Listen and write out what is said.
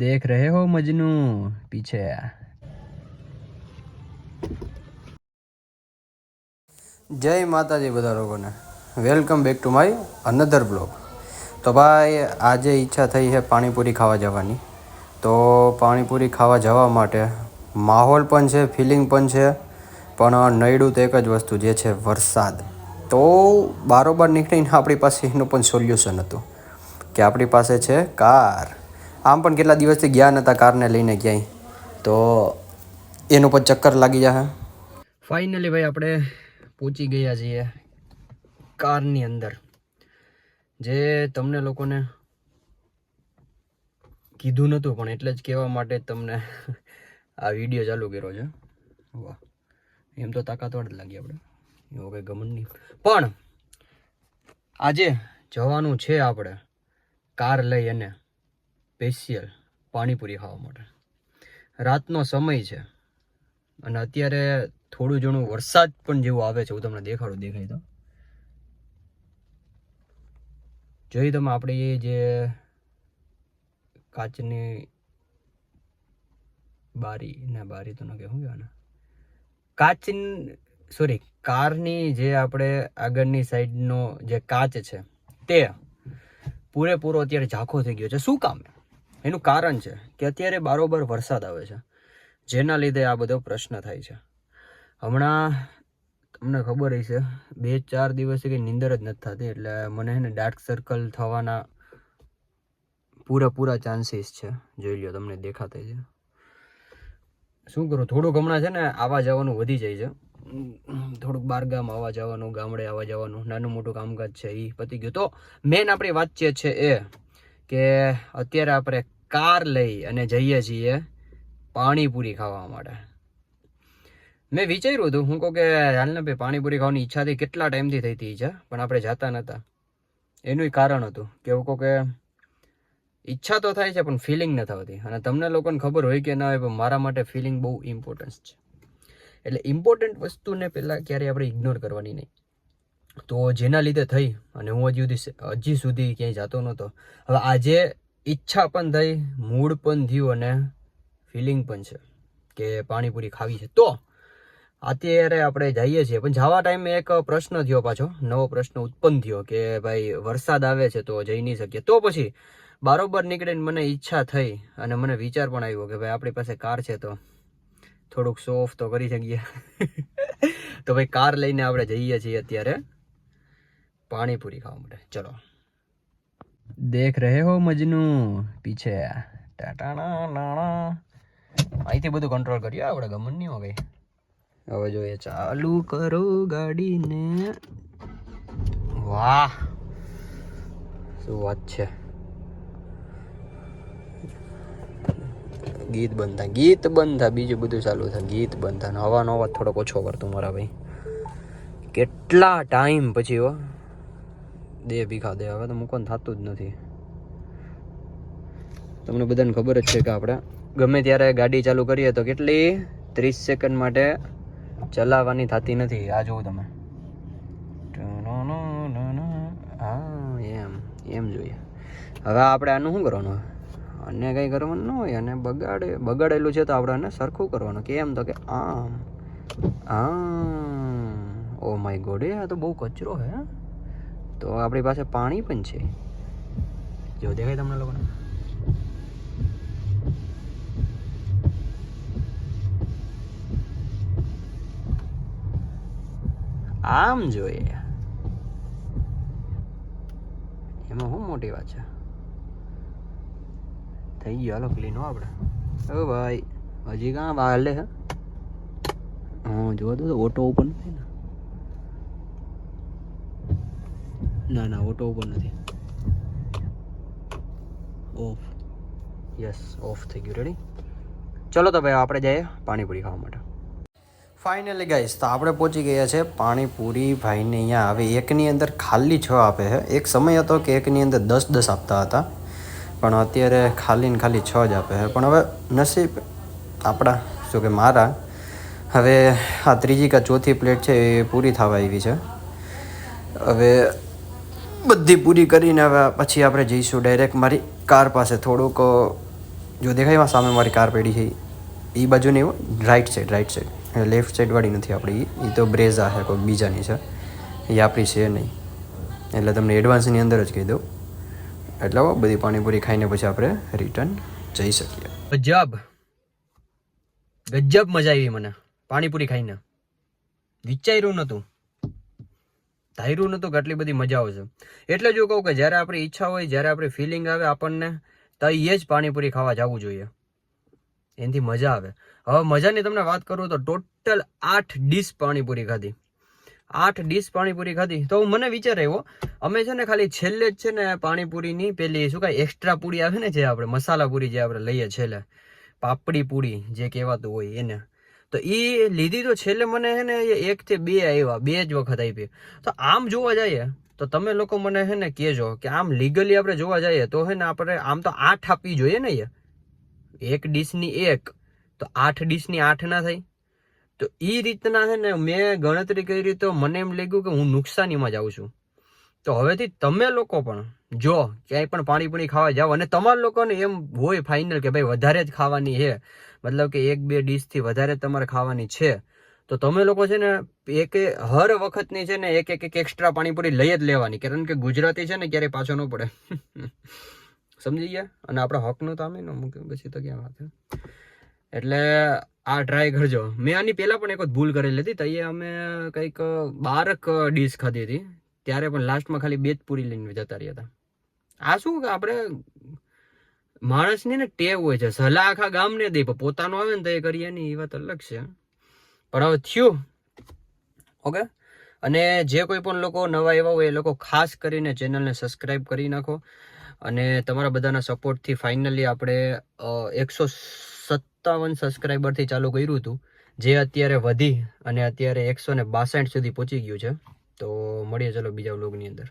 देख रहे हो मजनू पीछे જય માતાજી બધા લોકોને welcome back to my another blog તો ભાઈ આજે ઈચ્છા થઈ છે પાણીપુરી ખાવા જવાની તો પાણીપુરી ખાવા જવા માટે માહોલ પણ છે ફિલિંગ પણ છે પણ નડ્યું તો એક જ વસ્તુ જે છે વરસાદ તો બારોબાર નીકળીને આપણી પાસે એનું પણ સોલ્યુશન હતું કે આપણી પાસે છે કાર આમ પણ કેટલા દિવસથી ગયા નહોતા કારને લઈને ક્યાંય? તો એનું પણ ચક્કર લાગી જશે ફાઇનલી ભાઈ આપણે પહોંચી ગયા છીએ કારની અંદર. જે તમને લોકોને કીધું નહોતું પણ એટલે જ કહેવા માટે તમને આ વીડિયો ચાલુ કર્યો છે. વાહ. એમ તો તાકાતવાડ જ લાગી આપણે. એવો કંઈ ગમન નહીં. પણ આજે જવાનું છે આપણે. કાર લઈ અને સ્પેશિયલ પાણીપુરી ખાવા માટે. રાતનો સમય છે અને અત્યારે થોડું ઘણું વરસાદ પણ જેવું આવે છે, હું તમને દેખાડું, દેખાય તો. જોઈ તમે આપણે જે કાચની બારી, ના, બારી તો ન કે શું કહેવાય કાચ સોરી કારની જે આપણે આગળની સાઈડનો જે કાચ છે, તે પૂરેપૂરો અત્યારે ઝાંખો થઈ ગયો છે. શું કામ એનું કારણ છે કે અત્યારે બારોબર વરસાદ આવે છે. જેના લીધે આ બધો પ્રશ્ન થાય છે. હમણાં તમને ખબર હશે, બે ચાર દિવસથી કંઈ નીંદર જ નથી થતી, એટલે મને છે ને ડાર્ક સર્કલ થવાના પૂરેપૂરા ચાન્સીસ છે. જોઈ લો તમને દેખાતા છે શું કરું, થોડુંક હમણાં છે ને આવવા જવાનું વધી જાય છે. થોડુંક બારગામ આવવા જવાનું, ગામડે આવવા જવાનું, નાનું મોટું કામકાજ છે એ પતી ગયું. તો મેન આપણી વાતચીત છે એ કે અત્યારે આપણે કાર લઈ અને જઈએ છીએ પાણીપુરી ખાવા માટે. મેં વિચાર્યું હતું, હું કહું કે હાલને ભાઈ પાણીપુરી ખાવાની ઈચ્છા હતી, કેટલા ટાઈમથી થઈ હતી ઈચ્છા પણ આપણે જતા નહોતા એનું કારણ હતું કે હું કહું કે ઈચ્છા તો થાય છે, પણ ફિલિંગ નથી આવતી. અને તમને લોકોને ખબર હોય કે ના હોય, પણ મારા માટે ફિલિંગ બહુ ઇમ્પોર્ટન્સ છે. એટલે ઇમ્પોર્ટન્ટ વસ્તુને પહેલાં ક્યારેય આપણે ઇગ્નોર કરવાની નહીં. તો જેના લીધે થઈ અને હું હજી સુધી હજી સુધી ક્યાંય જતો નહોતો. હવે આજે ઈચ્છા પણ થઈ મૂડ પણ થયું અને ફિલિંગ પણ છે કે પાણીપુરી ખાવી છે. તો અત્યારે આપણે જઈએ છીએ. પણ જવા ટાઈમે એક પ્રશ્ન થયો પાછો. નવો પ્રશ્ન ઉત્પન્ન થયો કે ભાઈ વરસાદ આવે છે તો જઈ નહીં શકીએ. તો પછી બારોબર નીકળીને મને ઈચ્છા થઈ અને મને વિચાર પણ આવ્યો કે ભાઈ આપણી પાસે કાર છે તો થોડુંક શો ઓફ તો કરી શકીએ. તો ભાઈ કાર લઈને આપણે જઈએ છીએ અત્યારે. પાણીપુરી ખાવા માટે. ચલો. દેખ રહે હો મજનુ? પીછે. ટાટાણા નાણા અહીંથી બધું કંટ્રોલ કરીએ. આપણે ગમન નહીં હોય કઈ. હવે જોઈએ, ચાલુ કરો ગાડીને. વાહ! શું વાત છે? ગીત બનતા ગીત બનતા બીજું બધું ચાલુ થાય ગીત બનતા હવાનો અવાજ થોડોક ઓછો કરતું મારા ભાઈ. કેટલા ટાઈમ પછી હો? દે ભીખા દે હવે તો મૂકવાનું થતું જ નથી. તમને બધાને ખબર જ છે કે આપણે ગમે ત્યારે ગાડી ચાલુ કરીએ તો કેટલી ત્રીસ સેકન્ડ માટે ચલાવવાની થતી નથી. આ જોવું તમે. હા, એમ એમ જોઈએ. હવે આપણે આનું શું કરવાનું? અને કંઈ કરવાનું ન હોય અને બગાડે, બગાડેલું છે તો આપણે આને સરખું કરવાનું. કેમ તો કે આમ આમ. ઓ માય ગોડ આ તો બહુ કચરો હે. તો આપણી પાસે પાણી પણ છે. જો દેખાય તમને લોકોને? આમ જોઈએ. એમાં શું મોટી વાત છે? થઈ ગયો. હાલો ક્લીન આપણે. ઓ ભાઈ, હજી કાં બહાર લે હા? જોવા તો ઓટો ઓપન થાય ને. ના ના ઓટો ઉપર નથી. ઓફ યસ ઓફ થઈ ગયું. રેડી ચલો તો ભાઈ આપણે જઈએ પાણીપુરી ખાવા માટે. ફાઇનલી ગાઈસ તો આપણે પહોંચી ગયા છે પાણીપુરી ભાઈને અહીંયા આવે. એકની અંદર ખાલી છ આપે છે. એક સમય હતો કે એકની અંદર દસ દસ આપતા હતા. પણ અત્યારે ખાલી ને ખાલી છ જ આપે છે. પણ હવે નસીબ આપણા શું કે મારા હવે આ ત્રીજી કા ચોથી પ્લેટ છે એ પૂરી થવા આવી છે. હવે બધી પૂરી કરીને હવે પછી આપણે જઈશું. ડાયરેક્ટ મારી કાર પાસે થોડુંક, જો દેખાય સામે મારી કાર પડી છે. એ બાજુ નહીં right side right side left સાઈડવાળી નથી આપણી એ તો બ્રેઝા છે, કોઈ બીજાની છે. એ આપણી છે નહીં. એટલે તમને એડવાન્સની અંદર જ કહી દઉં. એટલે બધી પાણીપુરી ખાઈને પછી આપણે રિટર્ન જઈ શકીએ. ગજબ. ગજબ મજા આવી મને. પાણીપુરી ખાઈને. વિચાર્યું નહોતું ધાર્યું નહોતું કે આટલી બધી મજા આવશે એટલે જો કહું કે જ્યારે આપણી ઈચ્છા હોય, જ્યારે આપણી ફિલિંગ આવે આપણને, તો એ જ પાણીપુરી ખાવા જવું જોઈએ. એનાથી મજા આવે. હવે મજાની તમને વાત કરું તો ટોટલ આઠ ડીશ પાણીપુરી ખાધી. આઠ ડીશ પાણીપુરી ખાધી. તો મને વિચાર આવ્યો, અમે છે ને ખાલી છેલ્લે જ છે ને પાણીપુરીની પેલી શું કાંઈ એક્સ્ટ્રા પૂરી આવે ને જે આપણે, મસાલા પૂરી જે આપણે લઈએ છેલ્લે, પાપડી પૂરી જે કહેવાતું હોય એને. તો એ લીધી તો છેલ્લે મને છે ને એ એક બે આવ્યા બે જ વખત આપી તો આમ જોવા જઈએ, તો તમે લોકો મને હે ને કહેજો કે આમ લીગલી આપણે જોવા જઈએ, તો છે ને આપણે આમ તો આઠ આપવી જોઈએ ને એ. એક ડીશની એક, તો આઠ ડીશની આઠ ના થઈ તો એ રીતના છે ને મેં ગણતરી કરી તો મને એમ લાગ્યું કે હું નુકસાનીમાં જાઉં છું. તો હવેથી તમે લોકો પણ જો, ક્યાંય પણ પાણીપુરી ખાવા જાઓ અને તમારા લોકોને એમ હોય ફાઇનલ કે ભાઈ વધારે જ ખાવાની છે. મતલબ કે એક બે ડીશથી વધારે તમારે ખાવાની છે. તો તમે લોકો છે ને એક હર વખતની છે ને એક એક એક એક્સ્ટ્રા પાણીપુરી લઈ જ લેવાની. કારણ કે ગુજરાતી છે ને ક્યારેય પાછો ન પડે. સમજી ગયા? અને આપણા હકનું તો અમે ન મૂક્યું. પછી તો ક્યાં વાત એટલે આ ટ્રાય કરજો. મેં આની પહેલાં પણ એક વખત ભૂલ કરેલી હતી. તો એ અમે કંઈક બારક ડીશ ખાધી હતી. ત્યારે પણ લાસ્ટમાં ખાલી બે જ પૂરી લઈને જતા રહ્યા હતા. આ શું કે આપણે માણસની ને ટેવ હોય છે? સલાહ આખા ગામને દે, પણ પોતાનું આવે ને તો એ કરીએ નહીં, એ વાત અલગ છે. પણ હવે થયું. ઓકે? અને જે કોઈ પણ લોકો નવા એવા હોય, એ લોકો ખાસ કરીને ચેનલને સબસ્ક્રાઈબ કરી નાખો. અને તમારા બધાના સપોર્ટથી ફાઇનલી આપણે એકસો સત્તાવન સબસ્ક્રાઈબરથી ચાલુ કર્યું હતું. જે અત્યારે વધી અને અત્યારે એકસો ને બાસઠ સુધી પહોંચી ગયું છે. તો મળીએ, ચલો, બીજા વ્લોગની અંદર.